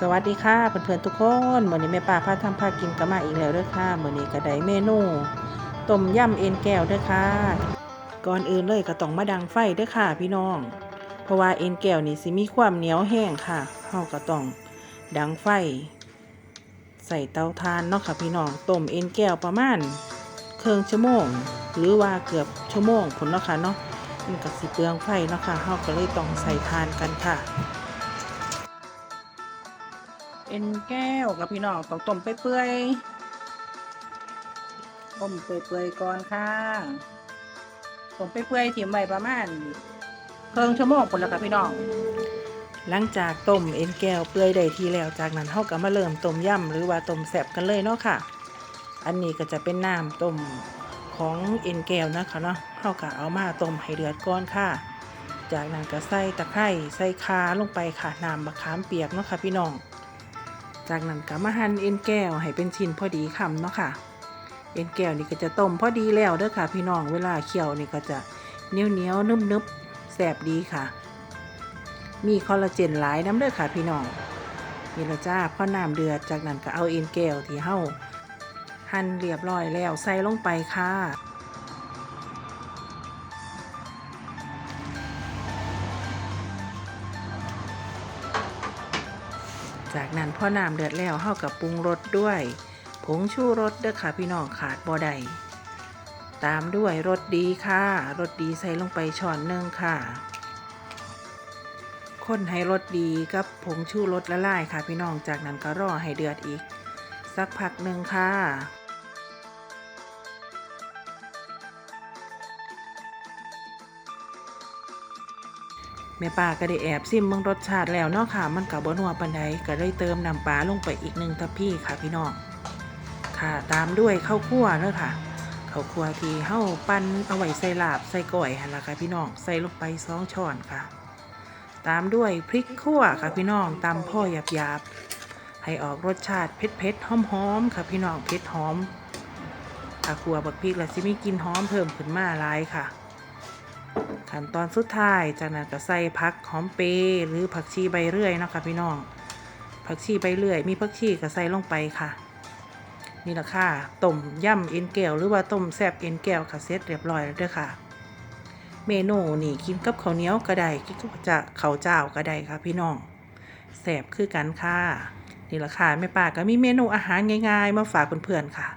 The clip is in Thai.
สวัสดีค่ะเพื่อนๆทุกคนวันนี้แม่ป้าพาทำพากินกันมาอีกแล้วเด้อค่ะวันนี้ก็ไดเมนูต้มยำเอ็นแก้วเด้อค่ะ ก่อนอื่นเลยก็ต้องมาดังไฟเด้อค่ะพี่น้อง เพราะว่าเอ็นแก้วนี่สิมีความเหนียวแห้งค่ะเฮาก็ต้องดังไฟ ใส่เตาถ่านเนาะค่ะพี่น้องต้มเอ็นแก้วประมาณเครึ่งชั่วโมง หรือว่าเกือบชั่วโมงผลเนาะค่ะเนาะมันก็สิเปลืองไฟเนาะค่ะเฮาก็เลยต้องใส่ถ่านกันค่ะ เอ็นแก้วกับพี่น้องต้องต้มไปเปื่อยๆต้มเปื่อยๆก่อนค่ะต้มไปเปื่อยๆถิ่มไว้ประมาณเครึ่องชั่วโมงคนละค่ะพี่น้องหลังจากต้มเอ็นแก้วเปื่อยได้ทีแล้วจากนั้นเฮาก็มาเริ่มต้มยำหรือว่าต้มแซ่บกันเลยเนาะค่ะ อันนี้ก็จะเป็นน้ำต้มของเอ็นแก้วนะคะเนาะเฮาก็เอามาต้มให้เดือดก่อนค่ะ จากนั้นก็ใส่ตะไคร้ใส่คาลงไปค่ะน้ำมะขามเปียกเนาะค่ะพี่น้อง จากนั้นก็มาหั่นเอ็นแก้วให้เป็นชิ้นพอดีคำเนาะค่ะ เอ็นแก้วนี่ก็จะต้มพอดีแล้วเด้อค่ะ พี่น้องเวลาเคี่ยวนี่ก็จะเหนียวเหนียวนุ่มนึบๆแสบดีค่ะ มีคอลลาเจนหลายน้ำเด้อค่ะ พี่น้องนี่ละจ้าพอน้ำเดือดจากนั้นก็เอาเอ็นแก้วที่เฮาหั่นเรียบร้อยแล้วใส่ลงไปค่ะ จากนั้นพอน้ำเดือดแล้วเฮากับปรุงรสด้วย ผงชูรสเด้อค่ะพี่น้องขาดบ่ได้ตามด้วยรสดีค่ะรสดีใส่ลงไปช้อนหนึ่งค่ะคนให้รสดีกับผงชูรสละลายค่ะพี่น้องจากนั้นก็รอให้เดือดอีก สักพักหนึ่งค่ะ แม่ป้าก็ได้แอบซิมเบิ่งรสชาติแล้วเนาะค่ะ มันกับบนัวปานใดก็เลยเติมน้ำปลาลงไปอีกหนึ่งทัพพี่ค่ะพี่น้อง ค่ะตามด้วยข้าวคั่วเด้อค่ะข้าวคั่วที่เฮาปั้นเอาไว้ใส่ลาบใส่ก้อยหั่นล่ะค่ะพี่น้องใส่ลงไปสองช้อนค่ะ ตามด้วยพริกขั่วค่ะพี่น้องตำพ่อหยาบๆให้ออกรสชาติเผ็ดๆหอมๆค่ะพี่น้องเผ็ดหอมถ้าขั่วบักพริกแล้วสิมีกินหอมเพิ่มขึ้นมาหลายค่ะ ขั้นตอนสุดท้ายจากนั้นก็ใส่ผักหอมเปรย์หรือผักชีใบเรื่อยนะคะพี่น้องผักชีใบเรื่อย มีผักชีก็ใส่ลงไปค่ะ นี่แหละค่ะต้มยำเอ็นแก้วหรือว่าต้มแซบเอ็นแก้วค่ะเสร็จเรียบร้อยแล้วเด้อค่ะ เมนูนี่กินกับข้าวเหนียวก็ได้กินกับจะข้าวเจ้าก็ได้ค่ะพี่น้องแซบคือกันค่ะนี่แหละค่ะแม่ป้าก็มีเมนูอาหารง่าย ๆ มาฝากเพื่อนๆค่ะ